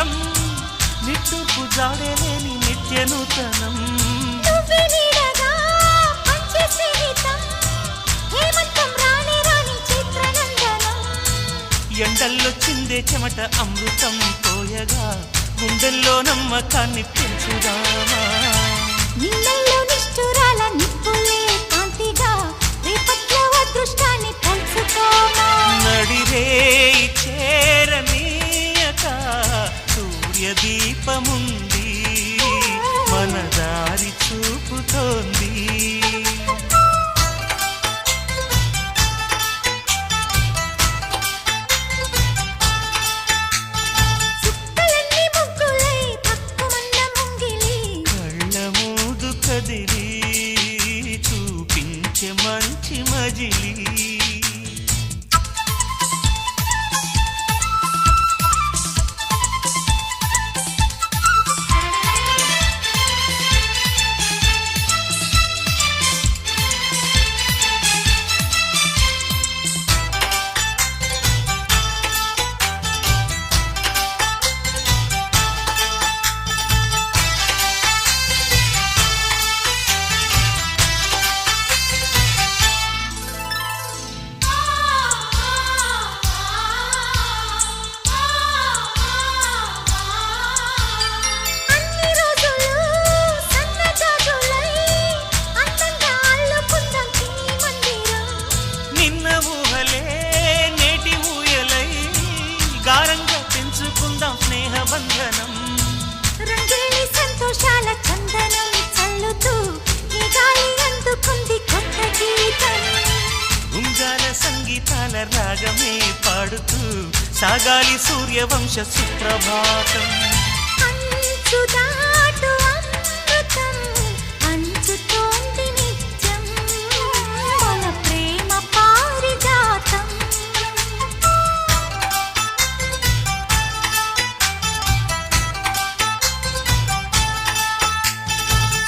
నిమిషం నిట్టుకు జాడలేని నిత్య నూతనం ఎండల్లొచ్చిందే చెమట అమృతం పోయగా గుండెల్లో నమ్మకాన్ని పెంచుదామా. నిన్నల్లో నిష్ఠురాల నిప్పులే కాంతిగా రేపట్లో అదృష్టాన్ని పంచుకోమా నడి ಕಜಲಿ సంగీతాల రాగమే పాడుతూ సాగాలి సూర్యవంశ సుప్రభాతం.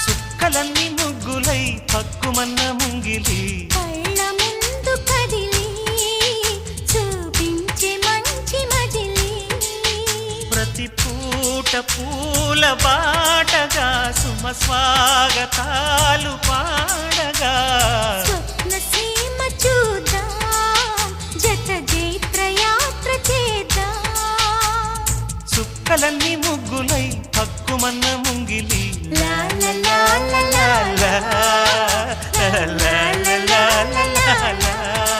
సుక్కలన్నీ ముగ్గులై పక్కుమన్న ముంగిలి పూట పూల బాటగా సుమ స్వాగతాలు పాడగా. స్వప్న సీమ చూద్దాం జత జైత్ర యాత్ర చేద్దాం. చుక్కలన్నీ ముగ్గులై పక్కుమన్న ముంగిలి. లా లా లా లా లా లా, లా, లా, లా, లా, లా, లా, లా. లా.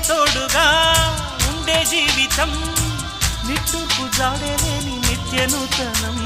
తోడుగా ఉండే జీవితం నిట్టుకు జాడలేని నిత్య నూతనం